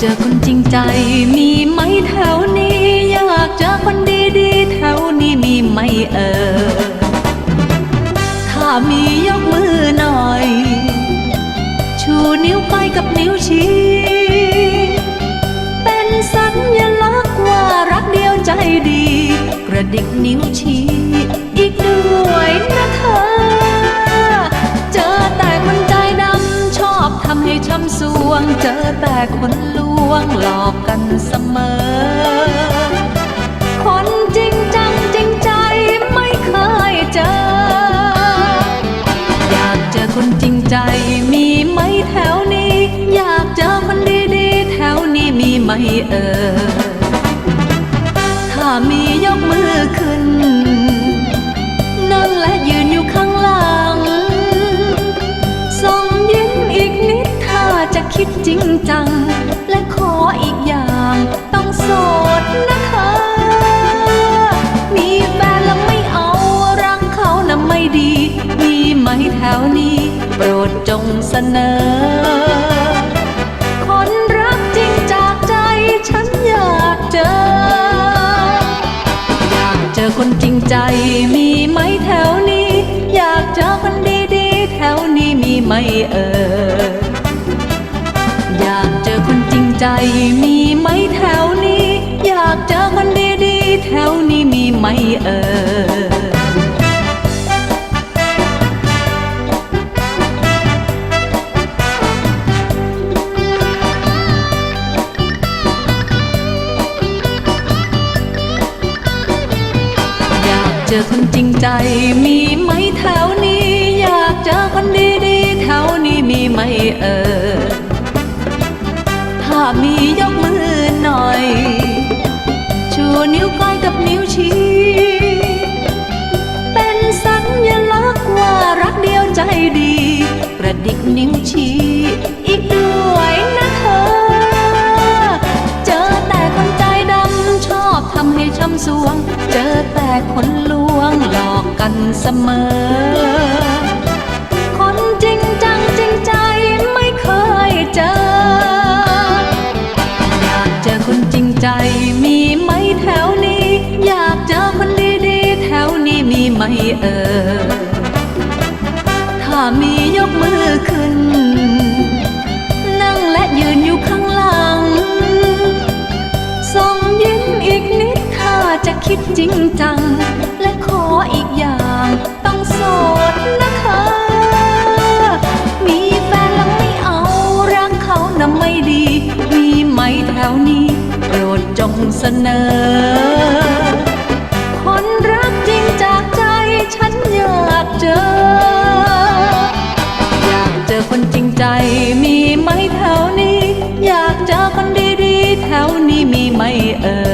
เจอคนจริงใจ มีไหมแถวนี้ อยากเจอคนดีๆแถวนี้มีไหมเออ ถ้ามียกมือหน่อย ชูนิ้วก้อยกับนิ้วชี้ เป็นสัญลักษณ์ว่ารักเดียวใจดี กระดิกนิ้วชี้ อีกด้วยนะเธอ เจอแต่คนใจดำชอบทำให้ช้ำสวง เจอแต่คน วงหลอกกันเสมอ คนจริงจังจริงใจไม่เคยเจอ อยากเจอคนจริงใจมีไหมแถวนี้ อยากเจอคนดีๆ แถวนี้มีไหมเออ ถ้ามียกมือขึ้น นั่งและยืนอยู่ข้างหลังส่งยิ้มอีกนิดถ้าจะคิดจริงจัง วนี้ โปรดจงเสนอ คนรักจริงจากใจฉันอยากเจอ อยากเจอคนจริงใจมีไหมแถวนี้ อยากเจอคนดีๆ แถวนี้มีไหมเออ อยากเจอคนจริงใจมีไหมแถวนี้ อยากเจอคนดีๆ แถวนี้มีไหมเออ เจอคนจริงใจมีไหมแถวนี้ อยากเจอคนดีๆแถวนี้มีไหมเออ ถ้ามียกมือหน่อย ชูนิ้วก้อยกับนิ้วชี้ เสมอ คนจริงจังจริงใจไม่เคยเจอ อยากเจอคนจริงใจมีไหมแถวนี้ อยากเจอคนดีๆแถวนี้มีไหมเออ ถ้ามียกมือขึ้น นั่งและยืนอยู่ข้างหลังส่งยิ้มอีกนิดถ้าจะคิดจริงจังาวนี้ โปรดจงเสนอ คนรักจริงจากใจฉันอยากเจอ อยากเจอคนจริงใจมีไหมแถวนี้ อยากเจอคนดีๆ แถวนี้มีไหมเอ่ย